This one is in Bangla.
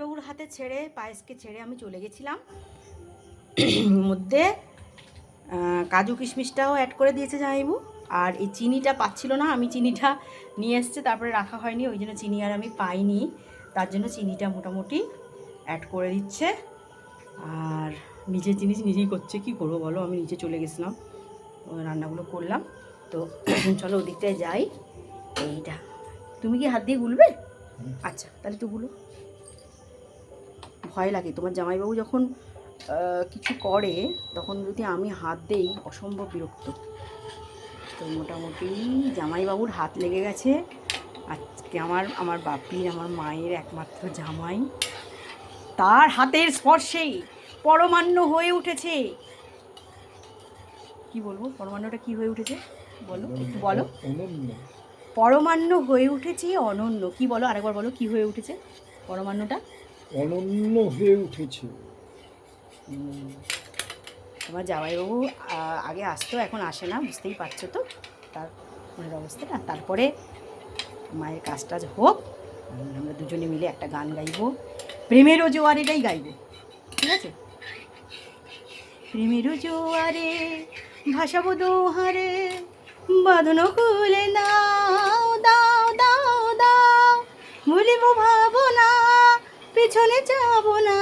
বাবুর হাতে ছেড়ে পায়েসকে ছেড়ে আমি চলে গেছিলাম। মধ্যে কাজু কিশমিশটাও অ্যাড করে দিয়েছে জামাইবু আর এই চিনিটা পাচ্ছিল না আমি চিনিটা নিয়ে এসছে তারপরে রাখা হয়নি ওই জন্য চিনি আর আমি পাইনি। তার জন্য চিনিটা মোটামুটি অ্যাড করে দিচ্ছে। আর নিজের জিনিস নিজেই করছে কি করব বলো? আমি নিচে চলে গেছিলাম ও রান্নাগুলো করলাম। তো চলো ওদিকটায় যাই। এইটা। তুমি কি হাত দিয়ে গুলবে? আচ্ছা তাহলে একটু গুলো। ভয় লাগে। তোমার জামাইবাবু যখন কিছু করে তখন যদি আমি হাত দেই অসম্ভব বিরক্ত। তো মোটামুটি জামাইবাবুর হাত লেগে গেছে। আজকে আমার আমার বাপির আমার মায়ের একমাত্র জামাই। তার হাতের স্পর্শেই পরমান্ন হয়ে উঠেছে। কি বলব? পরমান্নটা কি হয়ে উঠেছে? বলো একটু বলো। পরমান্ন হয়ে উঠেছে অনন্য। কি বলো? আরেকবার বলো কি হয়ে উঠেছে? পরমান্নটা? অনন্য হয়ে উঠেছে। তোমার জামাইবাবু আগে আসতো, এখন আসে না, বুঝতেই পারছ তো? তার মনের অবস্থা না তারপরে মায়ের কাজ টাজ হোক আমরা দুজনে মিলে একটা গান গাইবো। প্রেমেরও জোয়ারেটাই গাইবো, ঠিক আছে? প্রেমেরও জোয়ারে, ভাসাবো দোহারে, বাঁধন খুলে দাও দাও দাও দাও, ভুলিব ভাবনা। পিছনে যাব না।